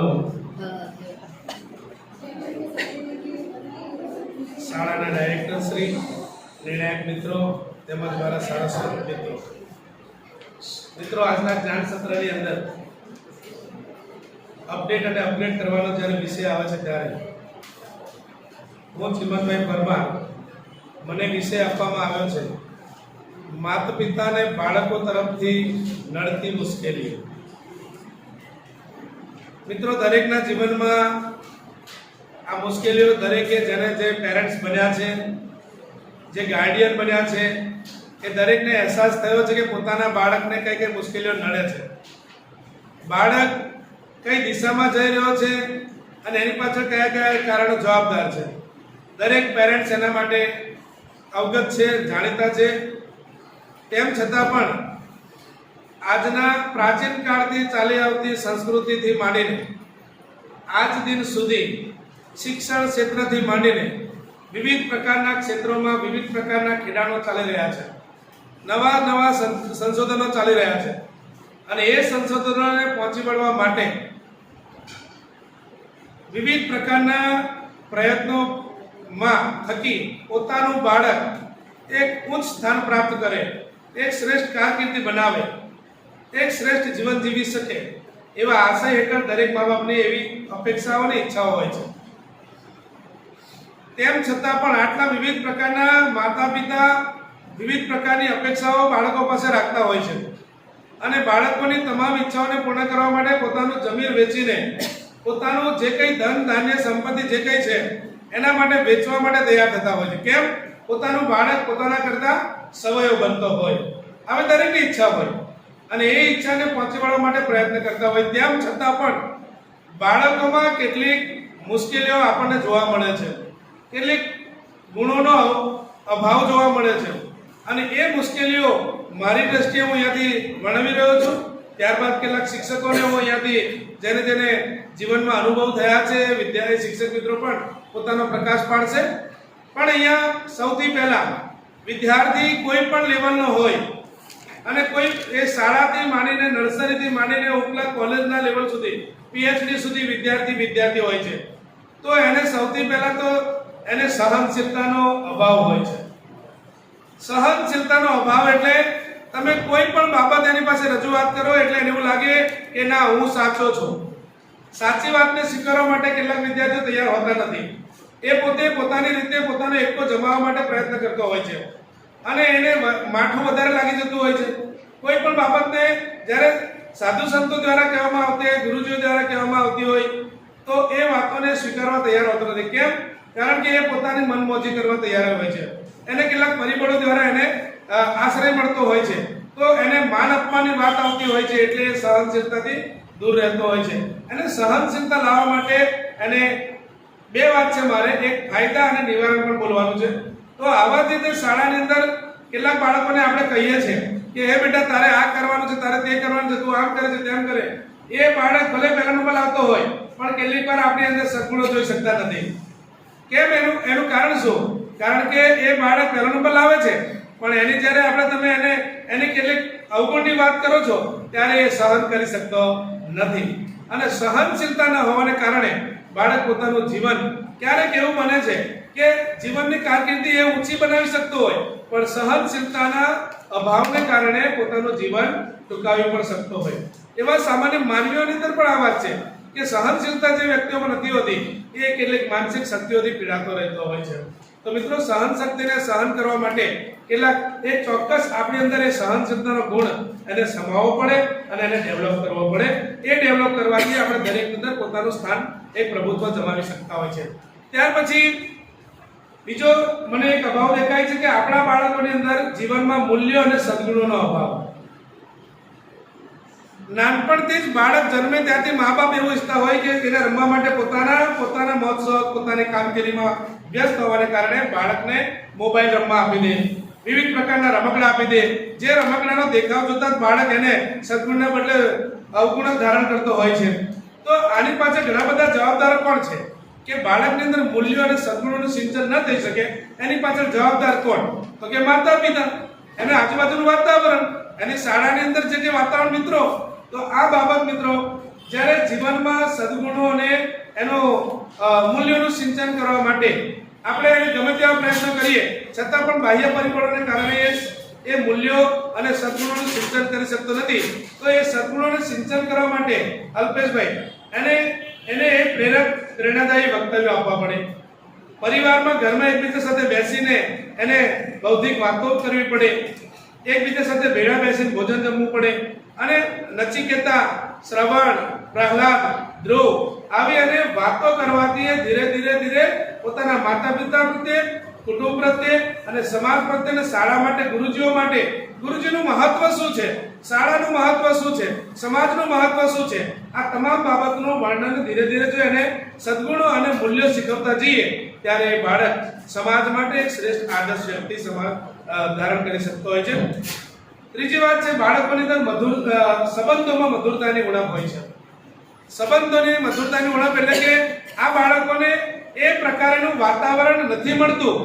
Hello શાળાના director Shri, નિર્ણાયક મિત્રો, તેમજ મારા શાળા મિત્રો. મિત્રો, આજના જ્ઞાન સત્રની અંદર અપડેટ અને અપગ્રેડ કરવાનો જ્યારે વિષય આવે છે ત્યારે, હું શ્રીમદભાઈ પરમાર, મને વિષય આપવામાં આવ્યો છે માતા પિતાને બાળકો તરફથી નડતી મુશ્કેલીઓ. મિત્રો, દરેકના જીવનમાં આ મુશ્કેલીઓ દરેકે જેને જે પેરેન્ટ્સ બન્યા છે, જે ગાર્ડિયન બન્યા છે, એ દરેકને અહેસાસ થયો છે કે પોતાના બાળકને કઈ કઈ મુશ્કેલીઓ નડે છે. બાળક કઈ દિશામાં જઈ રહ્યો છે અને એની પાછળ કયા કયા કારણો જવાબદાર છે. દરેક પેરેન્ટ્સ એના માટે અવગત છે, જાણીતા છે. તેમ છતાં પણ આજના પ્રાચીન કાળથી ચાલી આવતી સંસ્કૃતિથી માંડીને આજ દિન સુધી શિક્ષણ ક્ષેત્રથી માંડીને વિવિધ પ્રકારના ક્ષેત્રોમાં વિવિધ પ્રકારના ખેડાણો ચાલી રહ્યા છે. નવા નવા સંશોધનો ચાલી રહ્યા છે. અને એ સંશોધનોને પહોંચી વળવા માટે વિવિધ પ્રકારના પ્રયત્નોમાં થકી પોતાનું બાળક એક ઉચ્ચ સ્થાન પ્રાપ્ત કરે, એક શ્રેષ્ઠ કારકિર્દી બનાવે એક શ્રેષ્ઠ જીવન જીવી શકે એવા આશય હેઠળ દરેક મા બાપની એવી અપેક્ષાઓ અને ઈચ્છાઓ હોય છે. તેમ છતાં પણ આટલા વિવિધ પ્રકારના માતા પિતા વિવિધ પ્રકારની અપેક્ષાઓ બાળકો પાસે રાખતા હોય છે અને બાળકોની તમામ ઈચ્છાઓને પૂર્ણ કરવા માટે પોતાનું જમીન વેચીને પોતાનું જે કંઈ ધન, ધાન્ય, સંપત્તિ જે કંઈ છે એના માટે વેચવા માટે તૈયાર થતા હોય છે. કેમ? પોતાનું બાળક પોતાના કરતા સવયો બનતો હોય. હવે દરેકની ઈચ્છા હોય. અને એ ઈચ્છાને પહોંચી વળવા માટે પ્રયત્ન કરતા હોય તેમ છતાં પણ બાળકોમાં કેટલીક મુશ્કેલીઓ આપણને જોવા મળે છે. કેટલીક ગુણોનો અભાવ જોવા મળે છે. અને એ મુશ્કેલીઓ મારી દ્રષ્ટિએ હું અહીંયાથી વર્ણવી રહ્યો છું. ત્યારબાદ કેટલાક શિક્ષકોને હું અહીંયાથી જેને જેને જીવનમાં અનુભવ થયા છે વિદ્યાર્થી શિક્ષક મિત્રો પણ પોતાનો પ્રકાશ પાડશે. પણ અહીંયા સૌથી પહેલા વિદ્યાર્થી કોઈ પણ લેવલનો હોય અને કોઈ એ શાળાથી માંડીને નર્સરીથી માંડીને ઉપલા કોલેજના લેવલ સુધી પીએચડી સુધી વિદ્યાર્થી વિદ્યાર્થી હોય છે. તો એને સૌથી પહેલા તો એને સહનશીલતાનો અભાવ હોય છે. સહનશીલતાનો અભાવ એટલે તમે કોઈ પણ બાબત એની પાસે રજૂઆત કરો એટલે એને એવું લાગે કે ના, હું સાચો છું. સાચી વાતને સ્વીકારવા માટે કેટલાક વિદ્યાર્થીઓ તૈયાર હોતા નથી. એ પોતે પોતાની રીતે પોતાનો એકો જમાવવા માટે પ્રયત્ન કરતો હોય છે. અને એને માઠું વધારે લાગી જતું હોય છે. કોઈ પણ બાબતને જ્યારે સાધુ સંતો દ્વારા કહેવામાં આવતી હોય, ગુરુજીઓ દ્વારા કહેવામાં આવતી હોય, તો એ વાતોને સ્વીકારવા તૈયાર હોતો નથી. કેમ? કારણ કે એ પોતાની મનમોજી કરવા તૈયાર હોય છે. એને કેટલાક પરિબળો દ્વારા એને આશ્રય મળતો હોય છે. તો એને માન અપમાનની વાત આવતી હોય છે એટલે એ સહનશીલતાથી દૂર રહેતો હોય છે. અને સહનશીલતા લાવવા માટે એને બે વાત છે મારે. એક ફાયદા અને નિવારણ પણ બોલવાનું છે. તો આવા રીતે શાળાની અંદર કેટલાક બાળકોને આપણે કહીએ છીએ કે, હે બેટા, તારે આ કરવાનું છે, તારે તે કરવાનું છે, તું આમ કરે છે, તેમ કરે. એ બાળક ભલે પહેલા નંબર આવતો હોય, પણ કેટલીક વાર આપણી અંદર સદગુણો જોઈ શકતા નથી. કેમ એનું એનું કારણ શું? કારણ કે એ બાળક પહેલો નંબર લાવે છે, પણ એની જ્યારે આપણે તમે એને, એની કેટલીક અવગુણની વાત કરો છો, ત્યારે એ સહન કરી શકતો નથી. અને સહનશીલતા ન હોવાને કારણે બાળક પોતાનું જીવન ક્યારેક એવું બને છે કે જીવનની કારકિર્દી એ ઊંચી બનાવી શકતો હોય, પણ સહનશીલતાના અભાવને કારણે પોતાનું જીવન ટૂંકાવી પણ શકતો હોય. એવા સામાન્ય માનવીઓની અંદર પણ આ વાત છે કે સહનશીલતા જે વ્યક્તિઓમાં નથી હોતી, એ કેટલીક માનસિક શક્તિઓથી પીડાતો રહેતો હોય છે. તો મિત્રો સહન શક્તિને સહન કરવા માટે કેટલાક એ ચોક્કસ આપણી અંદર એ સહનશીલતાનો ગુણ એને સમાવવો પડે અને એને ડેવલપ કરવો પડે. એ ડેવલપ કરવાથી આપણે દરેક અંદર પોતાનું સ્થાન એ પ્રભુત્વ જમાવી શકતા હોય છે. ત્યાર પછી બીજો મને એક અભાવ દેખાય છે કે આપણા બાળકોની અંદર જીવનમાં મૂલ્યો અને સદગુણોનો અભાવ. નાનપણથી જ બાળક જન્મે ત્યાંથી મા બાપ એવું ઈચ્છતા હોય કે તેને રમવા માટે પોતાના પોતાના મહોત્સવ, પોતાની કામગીરીમાં વ્યસ્ત હોવાને કારણે બાળકને મોબાઈલ રમવા આપી દે, વિવિધ પ્રકારના રમકડા આપી દે. જે રમકડાનો દેખાવ જોતા જ બાળક એને સદગુણના બદલે અવગુણ ધારણ કરતો હોય છે. તો આની પાછળ ઘણા બધા જવાબદારો કોણ છે? કે બાળકની અંદર મૂલ્યો અને સદગુણોનું સિંચન ન થઈ શકે, એની પાછળ જવાબદાર કોણ? તો કે માતા પિતા એને આજુબાજુનું વાતાવરણ, એની શાળાની અંદર જે જે વાતાવરણ મિત્રો, તો આ બાબત મિત્રો, જ્યારે જીવનમાં સદગુણો અને એનો મૂલ્યોનું સિંચન કરવા માટે આપણે ગમે તેવા પ્રયત્ન કરીએ, છતાં પણ બાહ્ય પરિબળોને કારણે એ મૂલ્યો અને સદગુણોનું સિંચન કરી શકતો નથી. તો એ સદગુણોને સિંચન કરવા માટે અલ્પેશભાઈ એને એને એ પ્રેરક, પ્રેરણાદાયી વક્તવ્યો આપવા પડે. પરિવારમાં ઘરમાં એકબીજા સાથે બેસીને એને બૌદ્ધિક વાતો કરવી પડે. એકબીજા સાથે ભેળા બેસીને ભોજન જમવું પડે. અને નચિકેતા, શ્રવણ, પ્રહલાદ, ધ્રુવ આવી અને વાતો કરવાથી ધીરે ધીરે ધીરે પોતાના માતા પિતા પ્રત્યે, કુટુંબ પ્રત્યે અને સમાજ પ્રત્યે અને શાળા માટે, ગુરુજીઓ માટે, ગુરુજીનું મહત્વ શું છે? શાળાનું મહત્વ શું છે? સમાજનું મહત્વ શું છે? આ તમામ બાબતનું વર્ણન ધીરે ધીરે જો એને સદગુણો અને મૂલ્યો શીખવતા જઈએ, ત્યારે એ બાળક સમાજ માટે એક શ્રેષ્ઠ આદર્શ વ્યક્તિ સમાજ ધારણ કરી શકતો હોય છે. ત્રીજી વાત છે, બાળકોની અંદર મધુર સંબંધોમાં મધુરતાની ઉણપ હોય છે. સંબંધોની મધુરતાની ઉણપ એટલે કે આ બાળકોને એ પ્રકારનું વાતાવરણ નથી મળતું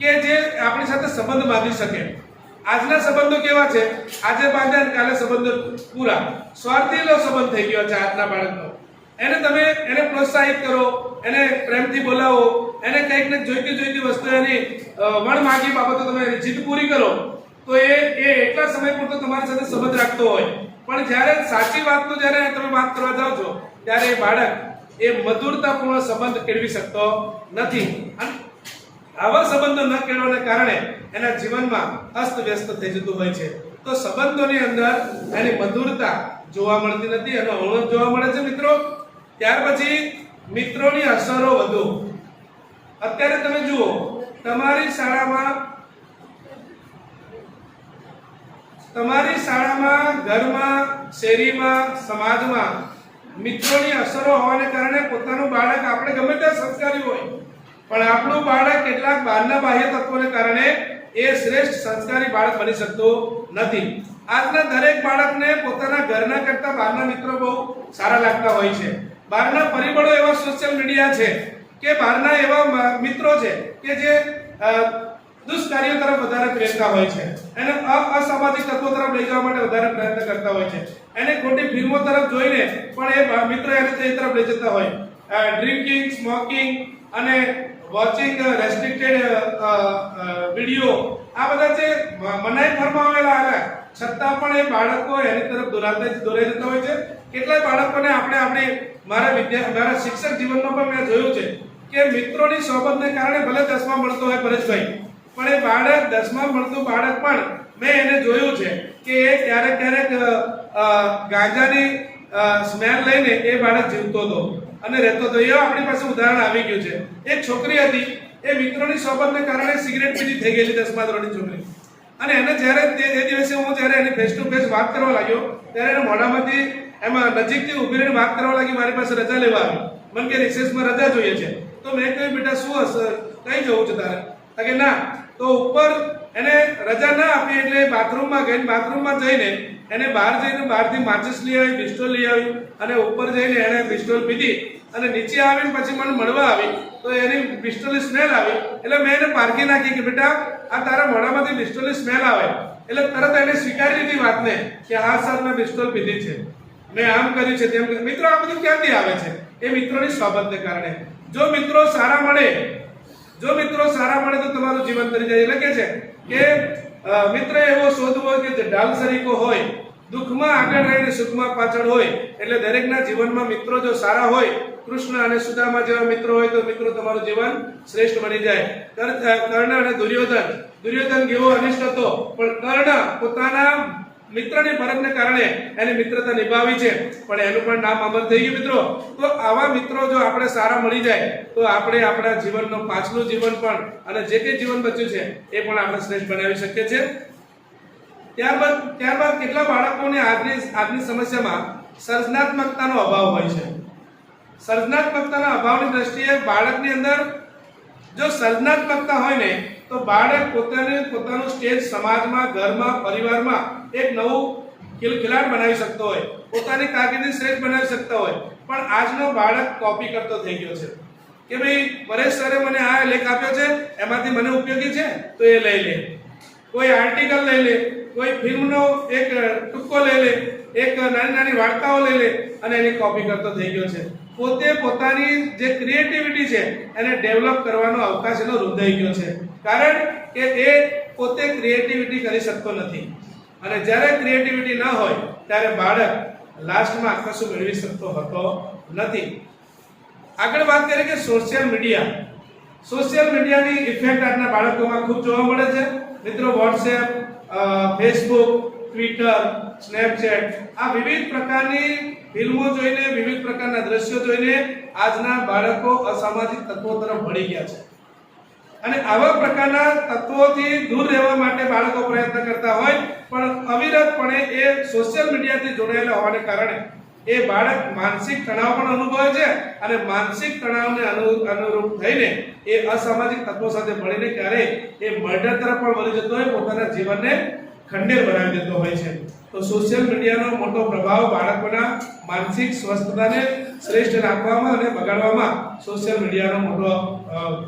કે જે આપણી સાથે સંબંધ બાંધી શકે. આજના સંબંધો કેવા છે? આજે બાંધ્યા અને કાલે સંબંધો પૂરા. સ્વાર્થીલો સંબંધ થઈ ગયો છે આજના બાળકનો. એને તમે એને પ્રોત્સાહિત કરો, એને પ્રેમથી બોલાવો, એને કંઈક ને જોઈતી જોઈતી વસ્તુ એની વણ માગી બાબતો તમે જીદ પૂરી કરો, તો એ એ એટલા સમય પૂરતો તમારી સાથે સંબંધ રાખતો હોય. પણ જ્યારે સાચી વાતનો જ્યારે તમે વાત કરવા જાઓ છો, ત્યારે એ બાળક એ મધુરતાપૂર્ણ સંબંધ કેળવી શકતો નથી. અને આવા સંબંધો ન કેળવાને કારણે એના જીવનમાં અસ્તવ્યસ્ત થઈ જતું હોય છે. તો સંબંધોની અંદર એની મધુરતા જોવા મળતી નથી એનો અવરોધ જોવા મળે છે મિત્રો. ત્યાર પછી મિત્રોની અસરો વધુ. અત્યારે તમે જુઓ, તમારી શાળામાં તમારી શાળામાં ઘરમાં, શેરીમાં, સમાજમાં મિત્રોની અસરો હોવાને કારણે પોતાનું બાળક આપણે ગમે ત્યાં સંસ્કારી હોય. પણ આપણું બાળક કેટલાક બહારના બાહ્ય તત્વોને કારણે એ શ્રેષ્ઠ સંસ્કારી બાળક બની શકતું નથી. આજના દરેક બાળકને પોતાના ઘરના કરતા બહારના મિત્રો બહુ સારા લાગતા હોય છે. બહારના પરિબળો એવા સોશિયલ મીડિયા છે કે બહારના એવા મિત્રો છે કે જે દુષ્કાર્યો તરફ વધારે પ્રેરતા હોય છે. એને અસામાજિક તત્વો તરફ લઈ જવા માટે વધારે પ્રયત્ન કરતા હોય છે. એને ખોટી ફિલ્મો તરફ જોઈને પણ એ મિત્રો એને તે તરફ લઈ જતા હોય. ડ્રિંકિંગ સ્મોકિંગ અને વોચિંગ રેસ્ટ્રિક્ટેડ વીડિયો આ બધા જે મનાઈ ફરમાવેલા આવ્યા છતાં પણ એ બાળકો એની તરફ દોરાતા દોરાઈ જતા હોય છે. કેટલાય બાળકોને આપણે આપણે, મારા વિદ્યા, મારા શિક્ષક જીવનમાં પણ મેં જોયું છે કે મિત્રોની સોબતને કારણે ભલે દસમા મળતો હોય પરેશભાઈ, પણ એ બાળક, દસમા મળતું બાળક પણ મેં એને જોયું છે કે એ ક્યારેક ક્યારેક ગાંજાની સ્મેલ લઈને એ બાળક જીવતો હતો. અને રહેતો હતો. એ આપણી પાસે ઉદાહરણ આવી ગયું છે. એક છોકરી હતી. એ મિત્રોની સોબતને કારણે સિગરેટ પીધી થઈ ગયેલી દસમા ધોરણની છોકરી. અને એને જ્યારે તે દિવસે હું જ્યારે એની ફેસ ટુ ફેસ વાત કરવા લાગ્યો, ત્યારે એને મોઢામાંથી એમાં નજીકથી ઊભી રહીને વાત કરવા લાગી, મારી પાસે રજા લેવા આવી. મને કે રિસેસમાં રજા જોઈએ છે. તો મેં કહ્યું, બેટા, શું હશે? કઈ જવું છે તારે? કે, ના, તો ઉપર એને રજા ના આપી એટલે બાથરૂમમાં ગઈ બાથરૂમમાં જઈને એને બહાર જઈને બહારથી માચિસ લઈ આવી પિસ્ટોલ લઈ આવી અને ઉપર જઈને એણે પિસ્ટોલ પીધી અને નીચે આવીને પછી મને મળવા આવી. તો એની પિસ્ટોલની સ્મેલ આવી. એટલે મેં એને પારખી નાખી કે બેટા, આ તારા મોઢામાંથી પિસ્ટોલની સ્મેલ આવે. એટલે તરત એને સ્વીકારી લીધી વાતને કે હા સર મેં પિસ્ટોલ પીધી છે. મેં આમ કર્યું છે તેમ. મિત્રો, આ બધું ક્યાંથી આવે છે? એ મિત્રોની સ્વાબતને કારણે. જો મિત્રો સારા મળે જો મિત્રો સારા મળે તો તમારું જીવન તરી જાય. એટલે છે કે મિત્ર એવો શોધવો કે જે ઢાલ સરીકો હોય, દુઃખમાં આગળ રહીને સુખમાં પાછળ હોય, એટલે દરેકના જીવનમાં મિત્રો જો સારા હોય, કૃષ્ણ અને સુદામા જેવા મિત્રો હોય, તો મિત્રો તમારું જીવન શ્રેષ્ઠ બની જાય. કર- કર્ણ અને દુર્યોધન. દુર્યોધન કેવો અનિષ્ટ હતો, પણ કર્ણ પોતાના મિત્રની ફરકને કારણે એની મિત્રતા નિભાવી છે. પણ એનું પણ નામ અમર થઈ ગયું મિત્રો. તો આવા મિત્રો જો આપણે સારા મળી જાય, તો આપણે આપણા જીવનનું પાછલું જીવન પણ અને જે કંઈ જીવન બચ્યું છે, એ પણ આપણે શ્રેષ્ઠ બનાવી શકીએ છીએ. ત્યારબાદ ત્યારબાદ કેટલા બાળકોને આજની આજની સમસ્યામાં સર્જનાત્મકતાનો અભાવ હોય છે? સર્જનાત્મકતાના અભાવની દ્રષ્ટિએ બાળકની અંદર જો સર્જનાત્મકતા હોય ને, તો બાળક પોતાને પોતાનું સ્ટેજ સમાજમાં, ઘરમાં, પરિવારમાં એક નવું ખિલખિલાટ બનાવી શકતો હોય. પોતાની કારકિર્દી શ્રેષ્ઠ બનાવી શકતો હોય. પણ આજનો બાળક કોપી કરતો થઈ ગયો છે. કે ભાઈ, પરેશ સરે મને આ લેખ આપ્યો છે, એમાંથી મને ઉપયોગી છે? તો એ લઈ લે. કોઈ આર્ટિકલ લઈ લે, કોઈ ફિલ્મનો એક ટૂંકો લઈ લે, એક નાની નાની વાર્તાઓ લઈ લે, અને એની કોપી કરતો થઈ ગયો છે. પોતે પોતાની જે ક્રિએટિવિટી છે, એને ડેવલપ કરવાનો અવકાશ એનો રૂંધાઈ ગયો છે. કારણ કે એ પોતે ક્રિએટિવિટી કરી શકતો નથી. અને જ્યારે ક્રિએટિવિટી ન હોય, ત્યારે બાળક લાસ્ટમાં કશું મેળવી શકતો હતો નથી. આગળ વાત કરીએ કે સોશિયલ મીડિયા સોશિયલ મીડિયાની ઇફેક્ટ આજના બાળકોમાં ખૂબ જોવા મળે છે. મિત્રો વોટ્સએપ ફેસબુક ટ્વિટર સ્નેપચેટ આ વિવિધ પ્રકારની ફિલ્મો જોઈને, વિવિધ પ્રકારના દ્રશ્યો જોઈને આજના બાળકો અસામાજિક તત્વો તરફ વળી ગયા છે. અને આવા પ્રકારના તત્વોથી દૂર રહેવા માટે બાળકો પ્રયત્ન કરતા હોય, પણ અવિરતપણે એ સોશિયલ મીડિયાથી જોડાયેલા હોવાને કારણે એ બાળક માનસિક તણાવ પણ અનુભવે છે અને માનસિક તણાવને અનુ- અનુરૂપ થઈને એ અસામાજિક તત્વો સાથે મળીને ક્યારેય એ મર્ડર તરફ પણ વળી જતો હોય, પોતાના જીવનને ખંડેર બનાવી દેતો હોય છે. તો સોશિયલ મીડિયાનો મોટો પ્રભાવ બાળકોના માનસિક સ્વસ્થતાને શ્રેષ્ઠ રાખવામાં અને બગાડવામાં સોશિયલ મીડિયાનો મોટો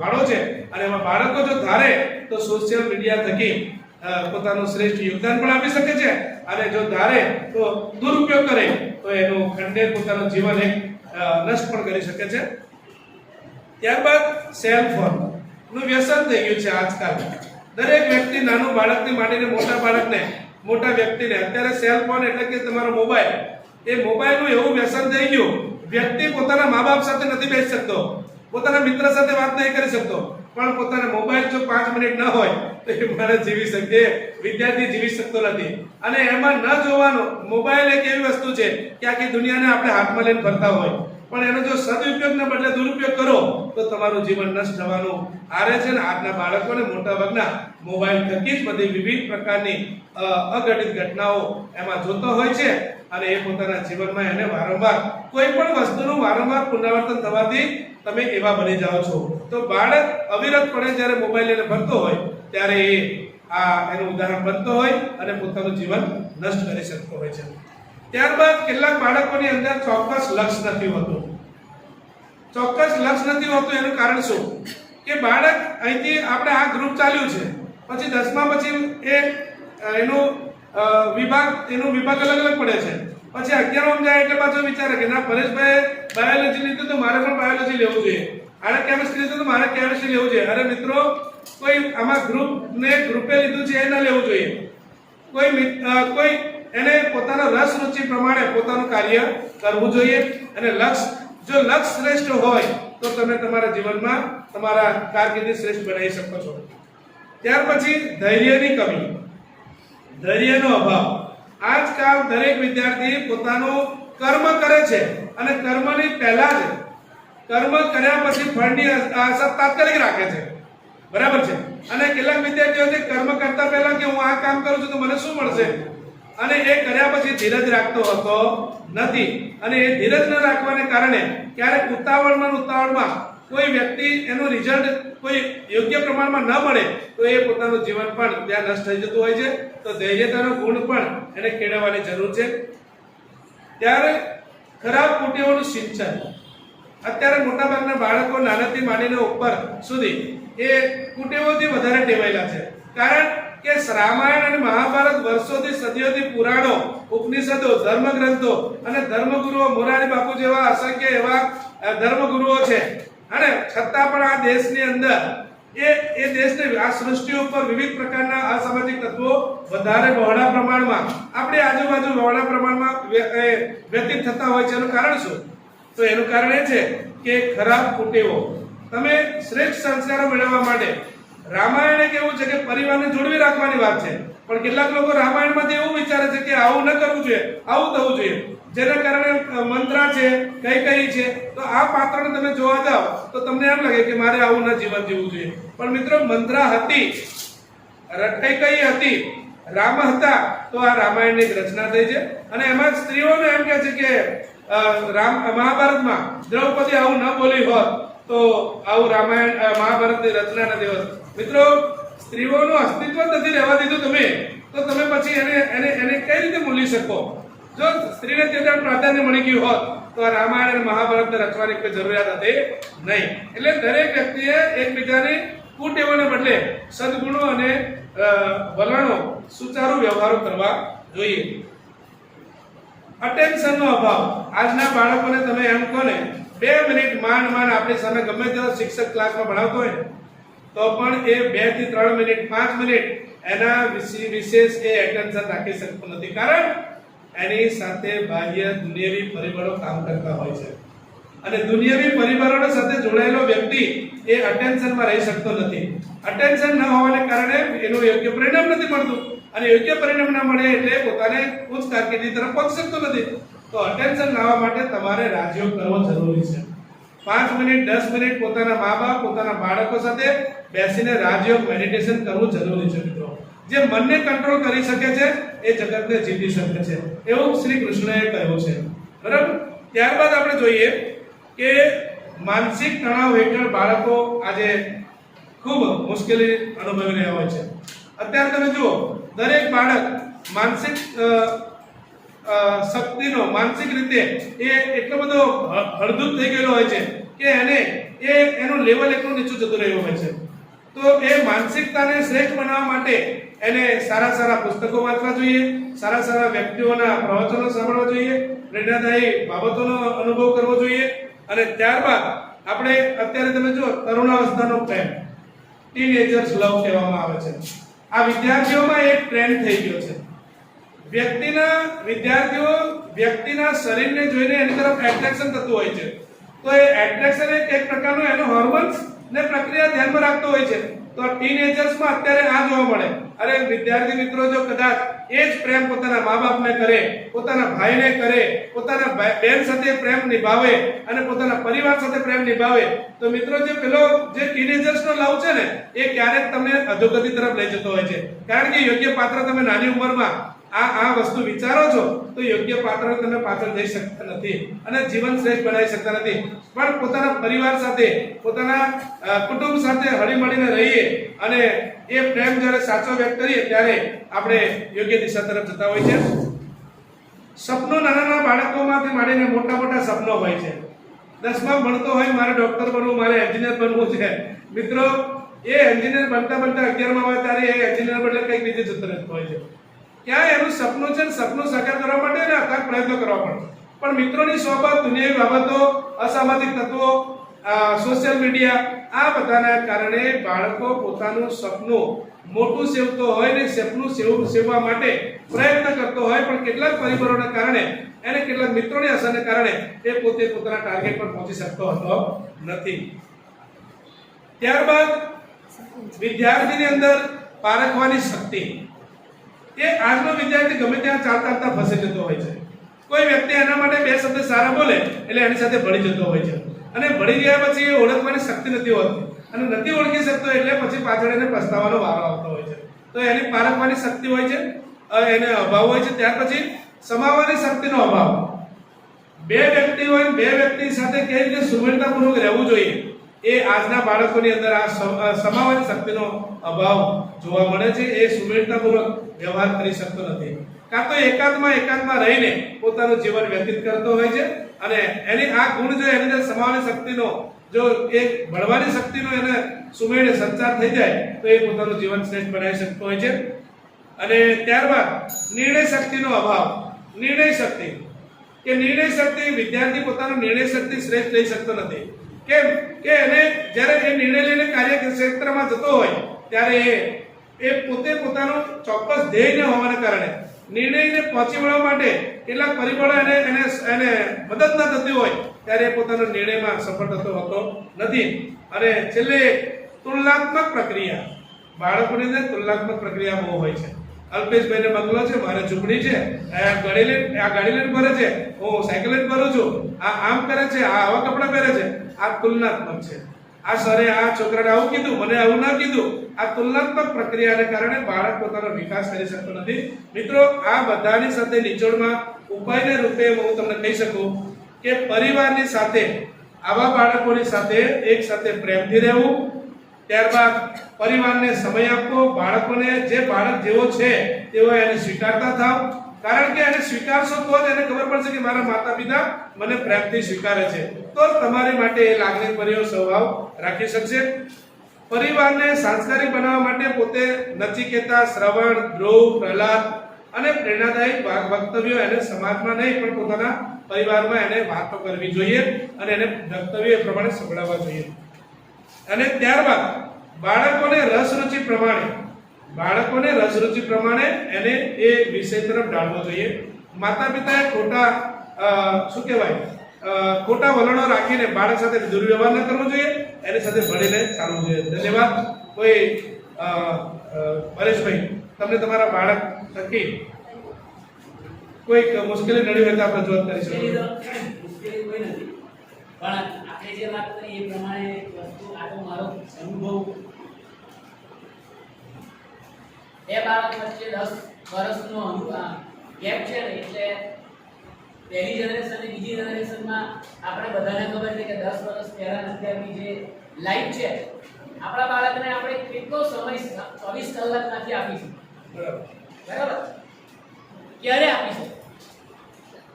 ફાળો છે. અને એમાં બાળકો જો ધારે તો સોશિયલ મીડિયા થકી પોતાનું શ્રેષ્ઠ યોગદાન પણ આપી શકે છે. અને જો ધારે તો દુરુપયોગ કરે, તો એનું ખંડેર પોતાનું જીવન એક નષ્ટ પણ કરી શકે છે. ત્યારબાદ સેલ ફોનનું વ્યસન થઈ ગયું છે આજકાલ. દરેક વ્યક્તિ નાનું બાળકથી માંડીને મોટા બાળકને મોટા વ્યક્તિને. અત્યારે સેલ ફોન એટલે કે તમારો મોબાઈલ એ મોબાઈલનું એવું વ્યસન થઈ ગયું, વ્યક્તિ પોતાના મા બાપ સાથે નથી બેસી શકતો. પોતાના મિત્ર સાથે વાત નહીં કરી શકતો. પણ પોતાના મોબાઈલ જો પાંચ મિનિટ ન હોય, તો એ માણસ જીવી શકે. વિદ્યાર્થી જીવી શકતો નથી. અને એમાં ન જોવાનું મોબાઈલ એક એવી વસ્તુ છે કે આખી દુનિયાને આપણે હાથમાં લઈને ફરતા હોય. પણ એનો જો સદુપયોગને બદલે દુરુપયોગ કરો, તો તમારું જીવન નષ્ટ થવાનું આરે છે ને આજના બાળકોને મોટા ભાગના મોબાઈલ થકી જ બધી વિવિધ પ્રકારની અઘટિત ઘટનાઓ એમાં જોતો હોય છે અને એ પોતાના જીવનમાં એને વારંવાર કોઈ પણ વસ્તુનું વારંવાર પુનરાવર્તન થવાથી તમે એવા બની જાઓ છો. તો બાળક અવિરતપણે જ્યારે મોબાઈલ લઈને ભરતો હોય, ત્યારે એ આ એનું ઉદાહરણ બનતો હોય અને પોતાનું જીવન નષ્ટ કરી શકતો હોય છે. ત્યારબાદ કેટલાક બાળકોની અંદર ચોક્કસ લક્ષ્ય નથી હોતું. ચોક્કસ લક્ષ્ય નથી હોતું એનું કારણ શું? કે બાળક અહીંથી આપણે આ ગ્રુપ ચાલ્યું છે. પછી દસમા પછી એ એનું વિભાગ એનું વિભાગ અલગ અલગ પડે છે. પછી અગિયારમાં જાય એટલે પાછો વિચારે કે ના પરેશભાઈ બાયોલોજી લીધું તો મારે પણ બાયોલોજી લેવું જોઈએ. આને કેમિસ્ટ્રી લીધું તો મારે કેમિસ્ટ્રી લેવું જોઈએ. અરે મિત્રો, કોઈ આમાં ગ્રુપ ને ગ્રુપે લીધું છે એ ન લેવું જોઈએ. કોઈ કોઈ એને પોતાના રસ રુચિ પ્રમાણે પોતાનું કાર્ય કરવું જોઈએ. અને લક્ષ, જો લક્ષ શ્રેષ્ઠ હોય, તો તમે તમારા જીવનમાં તમારા કારકિર્દી શ્રેષ્ઠ બનાવી શકો છો. ત્યાર પછી ધૈર્યની કમી. ધૈર્યનો અભાવ. આજકાલ દરેક વિદ્યાર્થી પોતાનું કર્મ કરે છે અને કર્મની પહેલા જ કર્મ કર્યા પછી ફળની આશા તાત્કાલિક રાખે છે. બરાબર છે? અને કેટલાક વિદ્યાર્થીઓ કર્મ કરતા પહેલા કે હું આ કામ કરું છું તો મને શું મળશે? અને એ કર્યા પછી ધીરજ રાખતો હતો નથી. અને એ ધીરજ ન રાખવાને કારણે ક્યારેક ઉતાવળમાં ઉતાવળમાં કોઈ વ્યક્તિ એનું રિઝલ્ટ કોઈ યોગ્ય પ્રમાણમાં ન મળે, તો એ પોતાનું જીવન પણ ત્યાં નષ્ટ થઈ જતું હોય છે. તો ધૈર્યતાનો ગુણ પણ એને કેળવવાની જરૂર છે. ત્યારે ખરાબ કુટીઓનું સિંચન. અત્યારે મોટાભાગના બાળકો નાનાથી માંડીને ઉપર સુધી એ કુટેવોથી વધારે ટેવાયેલા છે. કારણ કે રામાયણ અને મહાભારત વર્ષોથી સદીઓથી પુરાણો, ઉપનિષદો, ધર્મગ્રંથો અને ધર્મગુરુઓ મોરારી બાપુ જેવા અસંખ્ય એવા ધર્મગુરુઓ છે. અને છતાં પણ આ દેશની અંદર એ એ દેશને આ સૃષ્ટિ ઉપર વિવિધ પ્રકારના અસામાજિક તત્વો વધારે બહોળા પ્રમાણમાં, આપણી આજુબાજુ બહોળા પ્રમાણમાં વ્યતીત થતા હોય છે. એનું કારણ શું? તો એનું કારણ એ છે કે ખરાબ કુટેવો. તમે શ્રેષ્ઠ સંસ્કારો મેળવવા માટે રામાયણ એક એવું છે કે પરિવારને જોડવી રાખવાની વાત છે. પણ કેટલાક લોકો રામાયણમાંથી એવું વિચારે છે કે આવું ન કરવું જોઈએ, આવું થવું જોઈએ. જેના કારણે મંત્રા છે કઈ કઈ છે, તો આ પાત્રને તમે જોવા જાઓ, તો તમને એમ લાગે કે મારે આવું ન જીવન જીવવું જોઈએ. પણ મિત્રો, મંત્રા હતી કઈ કઈ હતી, રામ હતા, તો આ રામાયણની એક રચના થઈ છે. અને એમાં સ્ત્રીઓને એમ કહે છે કે રામ, મહાભારતમાં દ્રૌપદી આવું ન બોલી હોત. તો આવું રામાયણ મહાભારતની રચના નથી હોત મિત્રો, સ્ત્રીઓનું અસ્તિત્વ નથી રહેવા દીધું તમે. તો તમે પછી એને એને એને કઈ રીતે મૂલી શકો? જો સ્ત્રીને તે પ્રાધાન્ય મળી ગયું હોત, તો આ રામાયણ અને મહાભારતને રચવાની કોઈ જરૂરિયાત હતી નહીં. એટલે દરેક વ્યક્તિએ એકબીજાની કુટેવોને બદલે સદગુણો અને વલણો, સુચારુ વ્યવહારો કરવા જોઈએ. અટેન્શનનો અભાવ. આજના બાળકોને તમે એમ કહો ને બે મિનિટ માંડ માંડ આપણી સામે ગમે તેવો શિક્ષક ક્લાસમાં ભણાવતો હોય, તો પણ એ બેથી ત્રણ મિનિટ, પાંચ મિનિટ એના વિશેષ એ એટેન્શન રાખી શકતો નથી. કારણ એની સાથે બાહ્ય દુનિયાવી પરિબળો કામ કરતા હોય છે. અને દુનિયાવી પરિબળો સાથે જોડાયેલો વ્યક્તિ એ અટેન્શનમાં રહી શકતો નથી. અટેન્શન ન હોવાને કારણે એનું યોગ્ય પરિણામ નથી મળતું. અને યોગ્ય પરિણામ ના મળે એટલે પોતાને ઉચ્ચ કારકિર્દી તરફ પહોંચી શકતો નથી. તો અટેન્શન લાવવા માટે તમારે રાજયોગ કરવો જરૂરી છે. પાંચ મિનિટ, દસ મિનિટ પોતાના મા બાપ, પોતાના બાળકો સાથે બેસીને રાજયોગ મેડિટેશન કરવું જરૂરી છે મિત્રો. જે મનને કંટ્રોલ કરી શકે છે, એ જગતને જીતી શકે છે. એવું શ્રી કૃષ્ણએ કહ્યું છે. બરાબર? ત્યારબાદ આપણે જોઈએ કે માનસિક તણાવ હેઠળ બાળકો આજે ખૂબ મુશ્કેલી અનુભવી રહ્યા હોય છે. અત્યારે તમે જુઓ, દરેક બાળક માનસિક શક્તિનો, માનસિક રીતે એ એટલો બધો હળદૂત થઈ ગયેલો હોય છે કે એને, એ, એનું લેવલ એટલું નીચું જતું રહ્યું હોય છે. તો એ માનસિકતાને શ્રેષ્ઠ બનાવવા માટે એને સારા સારા પુસ્તકો વાંચવા જોઈએ, સારા સારા વ્યક્તિઓના પ્રવચનો સાંભળવા જોઈએ, પ્રેરણાદાયી બાબતોનો અનુભવ કરવો જોઈએ અને ત્યારબાદ આપણે અત્યારે તમે જુઓ, તરુણાવસ્થાનો પ્રેમ ટીનેજર્સ લવ કહેવામાં આવે છે. આ વિદ્યાર્થીઓમાં એક ટ્રેન્ડ થઈ ગયો છે. વ્યક્તિના વિદ્યાર્થીઓ વ્યક્તિના શરીરને જોઈને એની તરફ એટ્રેક્શન થતું હોય છે. તો એ એટ્રેક્શન એક પ્રકારનું એનો હોર્મોન્સ ને પ્રક્રિયા ધ્યાનમાં રાખતો હોય છે. તો ટીનેજર્સમાં અત્યારે આ જોવા મળે. અરે વિદ્યાર્થી મિત્રો, જો કદાચ એ જ પ્રેમ પોતાના મા બાપને કરે, પોતાના ભાઈને કરે, પોતાના બહેન સાથે પ્રેમ નિભાવે અને પોતાના પરિવાર સાથે પ્રેમ નિભાવે, તો મિત્રો, જે પેલો, જે ટીનેજર્સનો લવ છે ને, એ ક્યારેક તમને અધોગતિ તરફ લઈ જતો હોય છે. કારણ કે યોગ્ય પાત્ર તમે નાની ઉંમરમાં આ આ વસ્તુ વિચારો છો, તો યોગ્ય પાત્ર તમે પાછળ જઈ શકતા નથી અને જીવન શ્રેષ્ઠ બનાવી શકતા નથી. પણ પોતાના પરિવાર સાથે, પોતાના કુટુંબ સાથે હળીમળીને રહીએ અને એ પ્રેમ જ્યારે સાચો વ્યક્ત કરીએ ત્યારે આપણે યોગ્ય દિશા તરફ જતા હોય છે. સપનો નાના નાના બાળકોમાંથી માંડીને મોટા મોટા સપનો હોય છે. દસમા ભણતો હોય મારે ડોક્ટર બનવું, મારે એન્જિનિયર બનવું છે. મિત્રો, એ એન્જિનિયર બનતા બનતા અગિયારમાં હોય ત્યારે એ એન્જિનિયર બદલે કંઈક બીજી જતો રહેતો હોય છે. ક્યાં એનું સપનું છે સપનું સાકાર કરવા માટે એને અથાગ પ્રયત્નો કરવા પડે. પણ મિત્રોની સોબત દુનિયાવી બાબતો, અસામાજિક તત્વો સોશિયલ મીડિયા આ બધાના કારણે બાળકો પોતાનું સપનું મોટું સેવતો હોય ને સપનું સેવ, સેવવા માટે પ્રયત્ન કરતો હોય, પણ કેટલાક પરિબળોના કારણે એને કેટલાક મિત્રોની અસરને કારણે એ પોતે પોતાના ટાર્ગેટ પર પહોંચી શકતો હતો નથી. ત્યારબાદ વિદ્યાર્થીની અંદર પારખવાની શક્તિ. એ આજનો વિદ્યાર્થી ગમે ત્યાં ચાલતા ચાલતા ફસાઈ જતો હોય છે. કોઈ વ્યક્તિ એના માટે બે શબ્દ સારા બોલે, એટલે એની સાથે ભળી જતો હોય છે. અને ભળી ગયા પછી એ ઓળખવાની શક્તિ નથી હોતી. અને નથી ઓળખી શકતો એટલે પછી પાછળ એને પસ્તાવાનો વારો આવતો હોય છે. તો એની પારખવાની શક્તિ હોય છે એને અભાવ હોય છે. ત્યાર પછી સમાવવાની શક્તિનો અભાવ. બે વ્યક્તિ હોય બે વ્યક્તિ સાથે કઈ રીતે સુમેળતાપૂર્વક રહેવું જોઈએ? એ આજના બાળકોની અંદર આ સમ- અ, શક્તિનો અભાવ જોવા મળે છે. એ સુમેળતાપૂર્વક વ્યવહાર કરી શકતો નથી. કાં તો એકાંતમાં એકાંતમાં રહીને પોતાનું જીવન વ્યતીત કરતો હોય છે અને એની આ ગુણ જો એની અંદર સમાવન શક્તિનો જો એક ભણવાની શક્તિનો એને સુમેળ સંચાર થઈ જાય તો એ પોતાનું જીવન શ્રેષ્ઠ બનાવી શકતો હોય છે. અને ત્યારબાદ નિર્ણય શક્તિનો અભાવ. નિર્ણય શક્તિ. કે નિર્ણય શક્તિ વિદ્યાર્થી પોતાનો નિર્ણય શક્તિ શ્રેષ્ઠ લઈ શકતો નથી. કેમ કે એને જ્યારે એ નિર્ણય લઈને કાર્ય ક્ષેત્રમાં જતો હોય, ત્યારે એ એ પોતે પોતાનું ચોક્કસ ધ્યેય ન હોવાને કારણે નિર્ણયને પહોંચી વળવા માટે કેટલાક પરિબળો એને એને એને મદદ ન થતી હોય, ત્યારે એ પોતાના નિર્ણયમાં સફળ થતો હોતો નથી. અને છેલ્લે તુલનાત્મક પ્રક્રિયા. બાળકોની અંદર તુલનાત્મક પ્રક્રિયા બહુ હોય છે. અલ્પેશભાઈને બંગલો છે, મારે ઝૂંપડી છે ગાડી લઈને, આ ગાડી લઈને ફરે છે. હું સાયકલ લઈને ફરું છું. આ આમ કરે છે, આ આવા કપડાં પહેરે છે. આ તુલનાત્મક છે. આ સરે આ છોકરાને આવું કીધું, મને આવું ના કીધું. આ તુલનાત્મક પ્રક્રિયાને કારણે બાળક પોતાનો વિકાસ કરી શકતો નથી. મિત્રો, આ બધાની સાથે નિચોડમાં ઉપાયને રૂપે હું તમને કહી શકું કે પરિવારની સાથે, આવા બાળકોની સાથે એક સાથે પ્રેમથી રહેવું, ત્યારબાદ પરિવારને સમય આપો બાળકોને જે બાળક જેવો છે, તેવો એને સ્વીકારતા થાવ. કારણ કે એને સ્વીકારશો તો જ એને ખબર પડશે કે મારા માતા પિતા મને પ્રેમથી સ્વીકારે છે. તો તમારી માટે એ લાગણી ભર્યો સ્વભાવ રાખી શકશે. પરિવારને સાંસ્કારિક બનાવવા માટે પોતે નચિકેતા, શ્રવણ ધ્રુવ પ્રહલાદ અને પ્રેરણાદાયક વક્તવ્યો એને સમાજમાં નહીં, પણ પોતાના પરિવારમાં એને વાતો કરવી જોઈએ અને એને વક્તવ્ય એ પ્રમાણે સંભળાવવા જોઈએ. અને ત્યારબાદ બાળકોને રસ રુચિ પ્રમાણે, બાળકોને રસ રુચિ પ્રમાણે એને એ વિષય તરફ ઢાળવો જોઈએ. માતા પિતાએ ખોટા શું કહેવાય ખોટા વલણો રાખીને બાળક સાથે દુર્વ્યવહાર ન કરવો જોઈએ, એની સાથે ભણીને ચાલવું જોઈએ. ધન્યવાદ. કોઈ પરેશભાઈ, તમને તમારા બાળક થકી કોઈક મુશ્કેલી નડી હોય તો આપણે જોવા કરી શકો મુશ્કેલી કોઈ નથી. પણ આપણે જે વાત કરી એ પ્રમાણે વસ્તુ આ તો મારો અનુભવ બે બાળક વચ્ચે દસ વર્ષનો ગેપ છે ને, એટલે પહેલી જનરેશન અને બીજી જનરેશનમાં આપણે બધાને ખબર છે કે દસ વર્ષ પહેલાં અત્યારની જે લાઈફ છે, આપણા બાળકને આપણે કેટલો સમય ચોવીસ કલાકમાંથી આપીશું. બરાબર? ક્યારે આપીશું?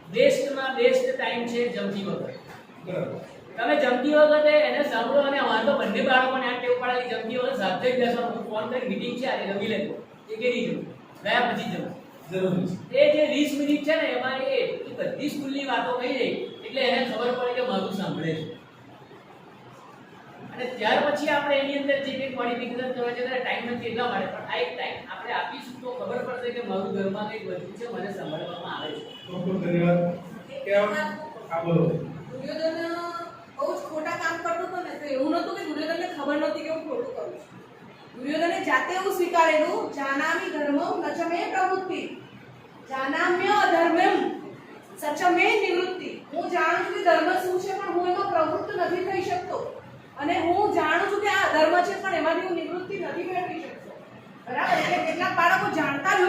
બેસ્ટમાં બેસ્ટ ટાઈમ છે જમતી બરાબર તમે જમતી વખતે એને સાંભળો અને વાંધો બંને બાળકોને આ ટેવ પાડેલી જમતી વખતે સાથે જ બેસવાનું. હું ફોન કરી મિટિંગ છે આજે જમી લેતો એ કેરી જવું ગયા પછી જવું જરૂરી છે. એ જે વીસ મિનિટ છે ને એમાં એ બધી સ્કૂલની વાતો કહી દે એટલે એને ખબર પડે કે મારું સાંભળે છે. અને ત્યાર પછી આપણે એની અંદર જે કંઈક મોડિફિકેશન કરવા છે ત્યારે ટાઈમ નથી એટલા માટે પણ આ એક ટાઈમ આપણે આપીશું તો ખબર પડશે કે મારું ઘરમાં કંઈક વધુ છે મને સાંભળવામાં આવે છે. ખૂબ ખૂબ ધન્યવાદ. કેમ? આ બોલો. દુર્યોધન બહુ જ ખોટા કામ કરતો હતો ને, તો એવું નહોતું કે દુર્યોધનને ખબર નહોતી કે હું ખોટું કરું છું. દુર્યોધને જાતે એવું સ્વીકારેલું, જાનામી ધર્મમ નચમે પ્રવૃત્તિ, જાનામ્ય અધર્મ્યમ સચમે નિવૃત્તિ. હું જાણું છું કે ધર્મ શું છે, પણ હું એમાં પ્રવૃત્ત નથી થઈ શકતો. અને હું જાણું છું કે આ અધર્મ છે, પણ એમાંથી હું નિવૃત્તિ નથી મેળવી શકતો. બરાબર? એટલે કેટલાક બાળકો જાણતા જ